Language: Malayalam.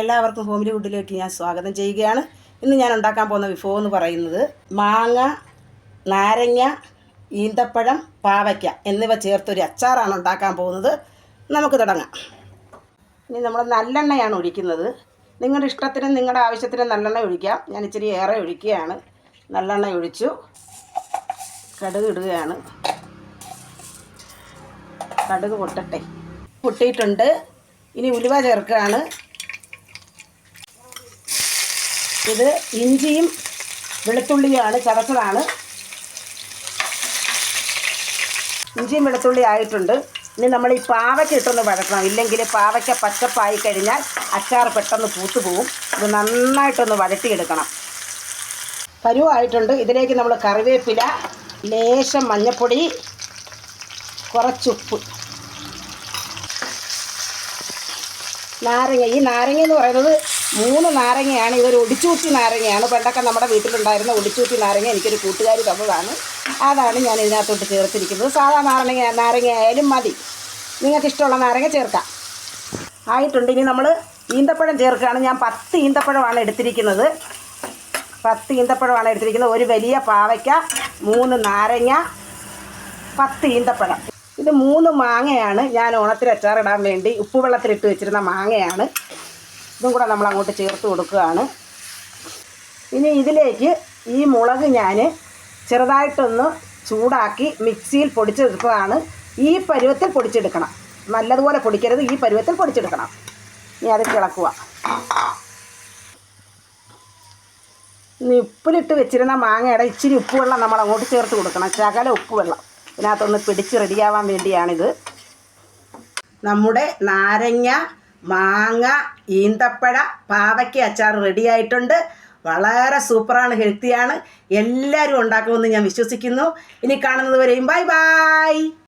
എല്ലാവർക്കും ഹോമിലി ഫുഡിലേക്ക് ഞാൻ സ്വാഗതം ചെയ്യുകയാണ്. ഇന്ന് ഞാൻ ഉണ്ടാക്കാൻ പോകുന്ന വിഭവം എന്ന് പറയുന്നത് മാങ്ങ നാരങ്ങ ഈന്തപ്പഴം പാവയ്ക്ക എന്നിവ ചേർത്തൊരു അച്ചാറാണ് ഉണ്ടാക്കാൻ പോകുന്നത്. നമുക്ക് തുടങ്ങാം. ഇനി നമ്മൾ നല്ലെണ്ണയാണ് ഒഴിക്കുന്നത്. നിങ്ങളുടെ ഇഷ്ടത്തിനും നിങ്ങളുടെ ആവശ്യത്തിനും നല്ലെണ്ണ ഒഴിക്കാം. ഞാൻ ഇച്ചിരി ഏറെ ഒഴിക്കുകയാണ്. നല്ലെണ്ണ ഒഴിച്ചു. കടുക് ഇടുകയാണ്. കടുക് പൊട്ടട്ടെ. പൊട്ടിയിട്ടുണ്ട്. ഇനി ഉലുവ ചേർക്കുകയാണ്. ഇത് ഇഞ്ചിയും വെളുത്തുള്ളിയാണ് ചതച്ചതാണ്. ഇഞ്ചിയും വെളുത്തുള്ളി ആയിട്ടുണ്ട്. ഇനി നമ്മൾ ഈ പാവയ്ക്ക ഇട്ടൊന്ന് വഴക്കണം ഇല്ലെങ്കിൽ പാവയ്ക്ക പച്ചപ്പായി കഴിഞ്ഞാൽ അച്ചാർ പെട്ടെന്ന് പൂത്തുപോകും ഇത് നന്നായിട്ടൊന്ന് വഴട്ടിയെടുക്കണം പരുവായിട്ടുണ്ട്. ഇതിലേക്ക് നമ്മൾ കറിവേപ്പില ലേശം മഞ്ഞൾപ്പൊടി കുറച്ചുപ്പ് നാരങ്ങ. ഈ നാരങ്ങ എന്ന് പറയുന്നത് മൂന്ന് നാരങ്ങയാണ്. ഇതൊരു ഒടിച്ചൂറ്റി നാരങ്ങയാണ്. പണ്ടൊക്കെ നമ്മുടെ വീട്ടിലുണ്ടായിരുന്ന ഒടിച്ചൂറ്റി നാരങ്ങ എനിക്കൊരു കൂട്ടുകാരി തന്നതാണ്. അതാണ് ഞാൻ ഇതിനകത്തോട്ട് ചേർത്തിരിക്കുന്നത്. സാധാ നാരങ്ങ നാരങ്ങ ആയാലും മതി. നിങ്ങൾക്ക് ഇഷ്ടമുള്ള നാരങ്ങ ചേർക്കാം. ആയിട്ടുണ്ട്. ഇനി നമ്മൾ ഈന്തപ്പഴം ചേർക്കുകയാണ്. ഞാൻ പത്ത് ഈന്തപ്പഴമാണ് എടുത്തിരിക്കുന്നത്. പത്ത് ഈന്തപ്പഴമാണ് എടുത്തിരിക്കുന്നത്. ഒരു വലിയ പാവയ്ക്ക മൂന്ന് നാരങ്ങ പത്ത് ഈന്തപ്പഴം. ഇത് മൂന്ന് മാങ്ങയാണ്. ഞാൻ ഓണത്തിന് അച്ചാറിടാൻ വേണ്ടി ഉപ്പുവെള്ളത്തിലിട്ട് വെച്ചിരുന്ന മാങ്ങയാണ്. ഇതും കൂടെ നമ്മൾ അങ്ങോട്ട് ചേർത്ത് കൊടുക്കുകയാണ്. ഇനി ഇതിലേക്ക് ഈ മുളക് ഞാൻ ചെറുതായിട്ടൊന്ന് ചൂടാക്കി മിക്സിയിൽ പൊടിച്ചെടുക്കുകയാണ്. ഈ പരുവത്തിൽ പൊടിച്ചെടുക്കണം. നല്ലതുപോലെ പൊടിക്കരുത്. ഈ പരുവത്തിൽ പൊടിച്ചെടുക്കണം. ഇനി അത് കിളക്കുക ഇനി ഉപ്പിലിട്ട് വെച്ചിരുന്ന മാങ്ങയുടെ ഇച്ചിരി ഉപ്പുവെള്ളം നമ്മൾ അങ്ങോട്ട് ചേർത്ത് കൊടുക്കണം. ശകല ഉപ്പുവെള്ളം. ഇതിനകത്തൊന്ന് പിടിച്ച് റെഡിയാവാൻ വേണ്ടിയാണിത്. നമ്മുടെ നാരങ്ങ മാങ്ങ ഈന്തപ്പഴ പാവയ്ക്ക അച്ചാർ റെഡിയായിട്ടുണ്ട് വളരെ സൂപ്പറാണ് ഹെൽത്തിയാണ് എല്ലാവരും ഉണ്ടാക്കുമെന്ന് ഞാൻ വിശ്വസിക്കുന്നു. ഇനി കാണുന്നത് വരെയും ബൈ ബൈ